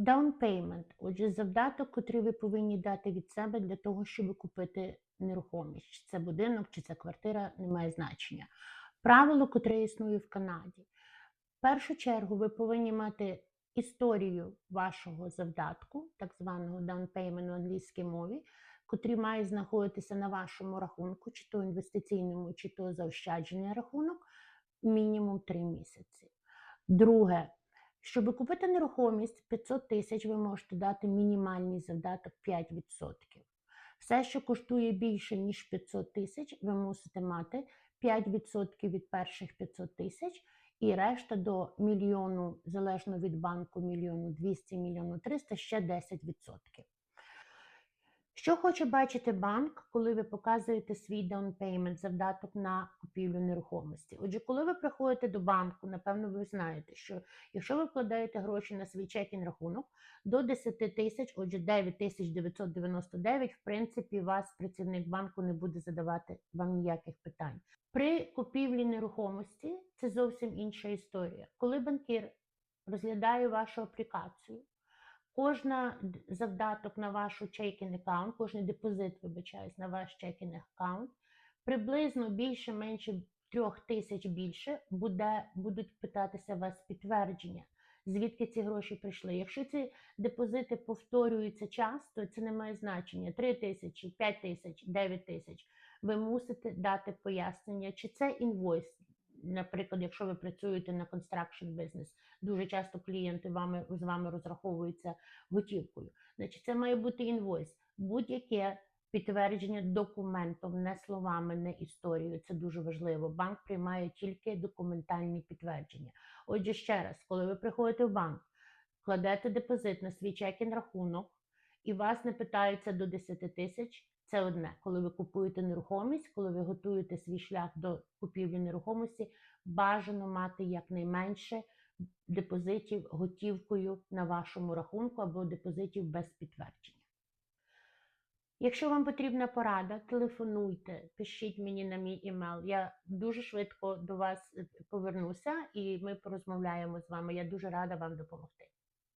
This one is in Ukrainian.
Down payment, отже, завдаток, котрий ви повинні дати від себе для того, щоб купити нерухомість. Чи це будинок, чи це квартира, не має значення. Правило, котре існує в Канаді. В першу чергу ви повинні мати історію вашого завдатку, так званого down payment у англійській мові, котрий має знаходитися на вашому рахунку, чи то інвестиційному, чи то заощаджений рахунок, мінімум 3 місяці. Друге, щоб купити нерухомість 500 тисяч, ви можете дати мінімальний завдаток 5%. Все, що коштує більше, ніж 500 тисяч, ви мусите мати 5% від перших 500 тисяч і решта до мільйону, залежно від банку, мільйону 200, мільйону 300, ще 10%. Що хоче бачити банк, коли ви показуєте свій down payment, завдаток на купівлю нерухомості? Отже, коли ви приходите до банку, напевно, ви знаєте, що якщо ви вкладаєте гроші на свій чекінг рахунок до 10 тисяч, отже, 9 тисяч 999, в принципі, вас працівник банку не буде задавати вам ніяких питань. При купівлі нерухомості це зовсім інша історія. Коли банкір розглядає вашу аплікацію, Кожна завдаток на вашу чекінг аккаунт, кожний депозит, вибачаюсь, на ваш чекінг аккаунт, приблизно більше, менше трьох тисяч більше буде, будуть питатися вас підтвердження, звідки ці гроші прийшли. Якщо ці депозити повторюються часто, це не має значення 3 тисячі, 5 тисяч, 9 тисяч. Ви мусите дати пояснення, чи це інвойс. Наприклад, якщо ви працюєте на construction business, дуже часто клієнти вами, з вами розраховуються готівкою. Значить, це має бути інвойс. Будь-яке підтвердження документом, не словами, не історією. Це дуже важливо. Банк приймає тільки документальні підтвердження. Отже, ще раз, коли ви приходите в банк, кладете депозит на свій чекінг рахунок, і вас не питаються до 10 тисяч. Це одне, коли ви купуєте нерухомість, коли ви готуєте свій шлях до купівлі нерухомості, бажано мати якнайменше депозитів готівкою на вашому рахунку або депозитів без підтвердження. Якщо вам потрібна порада, телефонуйте, пишіть мені на мій імейл. Я дуже швидко до вас повернуся і ми порозмовляємо з вами. Я дуже рада вам допомогти.